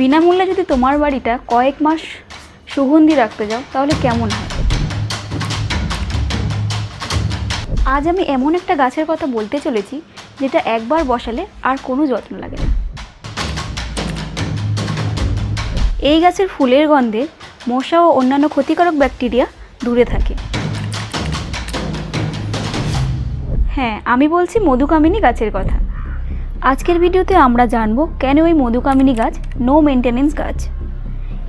বিনামূল্যে যদি তোমার বাড়িটা কয়েক মাস সুগন্ধি রাখতে যাও, তাহলে কেমন হয়? আজ আমি এমন একটা গাছের কথা বলতে চলেছি, যেটা একবার বসালে আর কোনো যত্ন লাগে না। এই গাছের ফুলের গন্ধে মশা ও অন্যান্য ক্ষতিকারক ব্যাকটেরিয়া দূরে থাকে। হ্যাঁ আমি বলছি মধুকামিনী গাছের কথা। আজকের ভিডিওতে আমরা জানব কেন এই মধুকামিনী গাছ নো মেনটেনেন্স গাছ?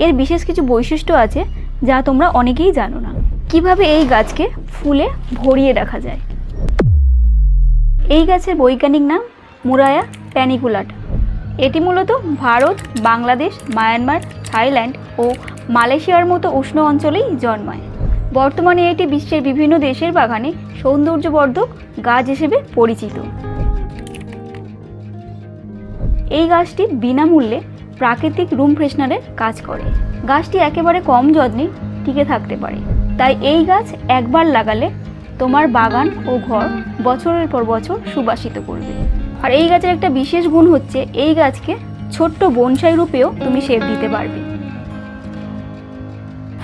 এর বিশেষ কিছু বৈশিষ্ট্য আছে যা তোমরা অনেকেই জানো না। কীভাবে এই গাছকে ফুলে ভরিয়ে রাখা যায়? এই গাছের বৈজ্ঞানিক নাম মুরায়া প্যানিকুলাট। এটি মূলত ভারত, বাংলাদেশ, মায়ানমার, থাইল্যান্ড ও মালয়েশিয়ার মতো উষ্ণ অঞ্চলেই জন্মায়। বর্তমানে এটি বিশ্বের বিভিন্ন দেশের বাগানে সৌন্দর্যবর্ধক গাছ হিসেবে পরিচিত। এই গাছটি বিনামূল্যে প্রাকৃতিক রুম ফ্রেশনারের কাজ করে। গাছটি একেবারে কম যত্নে টিকে থাকতে পারে। তাই এই গাছ একবার লাগালে তোমার বাগান ও ঘর বছরের পর বছর সুবাসিত করবে। আর এই গাছের একটা বিশেষ গুণ হচ্ছে, এই গাছকে ছোট্ট বনসাই রূপেও তুমি শেপ দিতে পারবে।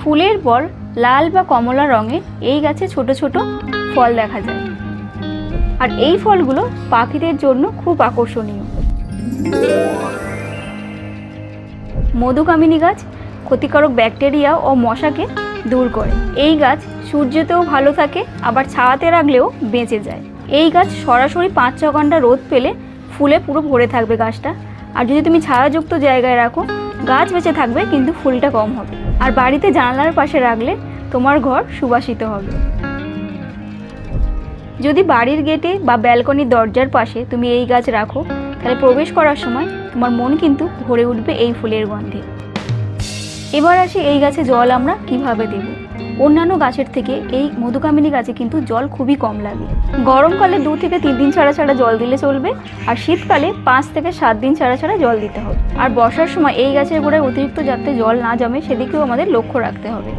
ফুলের পর লাল বা কমলা রঙে এই গাছে ছোট ছোট ফল দেখা যায়। আর এই ফলগুলো পাখিদের জন্য খুব আকর্ষণীয়। মধুকামিনী গাছ ক্ষতিকারক ব্যাকটেরিয়া ও মশাকে দূর করে। এই গাছ সূর্যতেও ভালো থাকে, আবার ছাওয়াতে রাখলেও বেঁচে যায়। এই গাছ সরাসরি পাঁচ ছ ঘণ্টা রোদ পেলে ফুলে পুরো ভরে থাকবে গাছটা। আর যদি তুমি ছায়াযুক্ত জায়গায় রাখো, গাছ বেঁচে থাকবে কিন্তু ফুলটা কম হবে। আর বাড়িতে জানালার পাশে রাখলে তোমার ঘর সুবাসিত হবে। যদি বাড়ির গেটে বা ব্যালকনির দরজার পাশে তুমি এই গাছ রাখো তাহলে প্রবেশ করার সময় তোমার মন কিন্তু ভরে উঠবে এই ফুলের গন্ধে। এবার আসি এই গাছে জল আমরা কীভাবে দেব? অন্যান্য গাছের থেকে এই মধুকামিনী গাছে কিন্তু জল খুবই কম লাগে। গরমকালে দু থেকে তিন দিন ছাড়া ছাড়া জল দিলে চলবে, আর শীতকালে পাঁচ থেকে সাত দিন ছাড়া ছাড়া জল দিতে হবে। আর বর্ষার সময় এই গাছের গোড়ায় অতিরিক্ত যাতে জল না জমে, সেদিকেও আমাদের লক্ষ্য রাখতে হবে।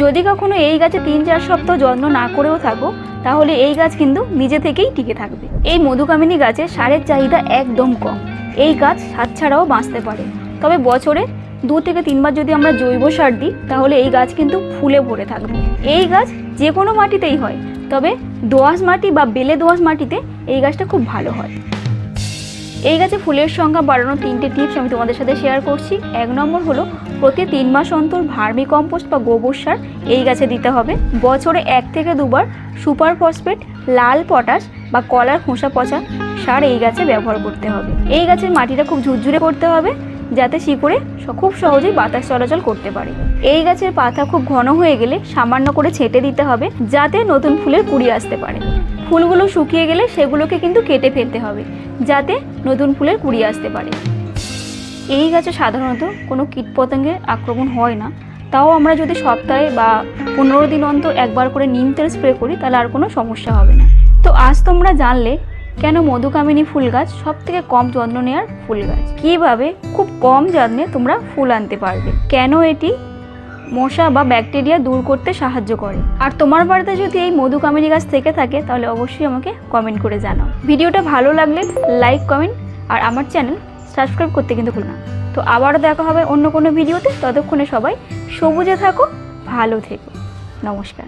যদি কখনো এই গাছে তিন চার সপ্তাহ যত্ন না করেও থাকো, তাহলে এই গাছ কিন্তু নিজে থেকেই টিকে থাকবে। এই মধুকামিনী গাছে সারের চাহিদা একদম কম। এই গাছ সার ছাড়াও বাঁচতে পারে। তবে বছরে দু থেকে তিনবার যদি আমরা জৈব সার দিই, তাহলে এই গাছ কিন্তু ফুলে ভরে থাকবে। এই গাছ যে কোনো মাটিতেই হয়, তবে দোআঁশ মাটি বা বেলে দোআঁশ মাটিতে এই গাছটা খুব ভালো হয়। এই গাছে ফুলের সংখ্যা বাড়ানোর তিনটে টিপস আমি তোমাদের সাথে শেয়ার করছি। এক নম্বর হলো, প্রতি তিন মাস অন্তর ভার্মি কম্পোস্ট বা গোবর সার এই গাছে দিতে হবে। বছরে এক থেকে দুবার সুপার ফসফেট, লাল পটাশ বা কলার খোসা পচা সার এই গাছে ব্যবহার করতে হবে। এই গাছের মাটিটা খুব ঝুরঝুরে করতে হবে। যাতে শিকড়ে খুব সহজেই বাতাস চলাচল করতে পারে। এই গাছের পাতা খুব ঘন হয়ে গেলে সামান্য করে ছেটে দিতে হবে, যাতে নতুন ফুলের কুড়ি আসতে পারে। ফুলগুলো শুকিয়ে গেলে সেগুলোকে কিন্তু কেটে ফেলতে হবে, যাতে নতুন ফুলের কুড়ি আসতে পারে। এই গাছে সাধারণত কোনো কীটপতঙ্গের আক্রমণ হয় না। তাও আমরা যদি সপ্তাহে বা পনেরো দিন অন্তর একবার করে নিম তেল স্প্রে করি, তাহলে আর কোনো সমস্যা হবে না। তো আজ তোমরা জানলে কেন মধুকামিনী ফুল গাছ সব থেকে কম যত্ন নেওয়ার ফুল গাছ? কীভাবে খুব কম যত্নে তোমরা ফুল আনতে পারবে? কেন এটি মশা বা ব্যাকটেরিয়া দূর করতে সাহায্য করে? আর তোমার বাড়িতে যদি এই মধুকামিনী গাছ থেকে থাকে, তাহলে অবশ্যই আমাকে কমেন্ট করে জানাও। ভিডিওটা ভালো লাগলে লাইক কমেন্ট আর আমার চ্যানেল সাবস্ক্রাইব করতে কিন্তু ভুলো না। তো আবারও দেখা হবে অন্য কোনো ভিডিওতে। ততক্ষণে সবাই সবুজে থাকো, ভালো থেকো। নমস্কার।